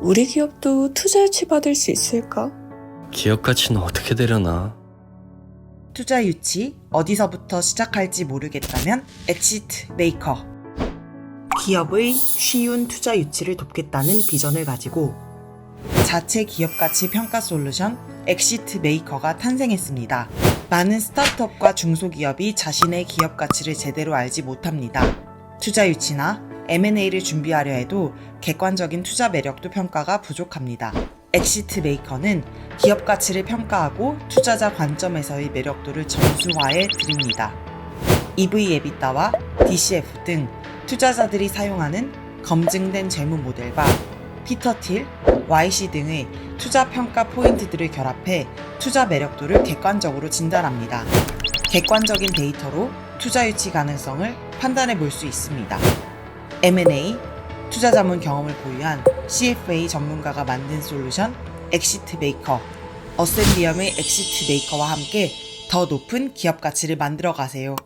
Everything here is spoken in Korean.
우리 기업도 투자 유치 받을 수 있을까? 기업 가치는 어떻게 되려나? 투자 유치 어디서부터 시작할지 모르겠다면 엑시트 메이커 기업의 쉬운 투자 유치를 돕겠다는 비전을 가지고 자체 기업 가치 평가 솔루션 엑시트 메이커가 탄생했습니다. 많은 스타트업과 중소기업이 자신의 기업 가치를 제대로 알지 못합니다. 투자 유치나 M&A를 준비하려 해도 객관적인 투자 매력도 평가가 부족합니다. 엑시트 메이커는 기업 가치를 평가하고 투자자 관점에서의 매력도를 점수화해 드립니다. EV 에비타와 DCF 등 투자자들이 사용하는 검증된 재무 모델과 피터 틸, YC 등의 투자 평가 포인트들을 결합해 투자 매력도를 객관적으로 진단합니다. 객관적인 데이터로 투자 유치 가능성을 판단해 볼 수 있습니다. M&A, 투자 자문 경험을 보유한 CFA 전문가가 만든 솔루션 엑시트 메이커, 어센비엄의 엑시트 메이커와 함께 더 높은 기업 가치를 만들어 가세요.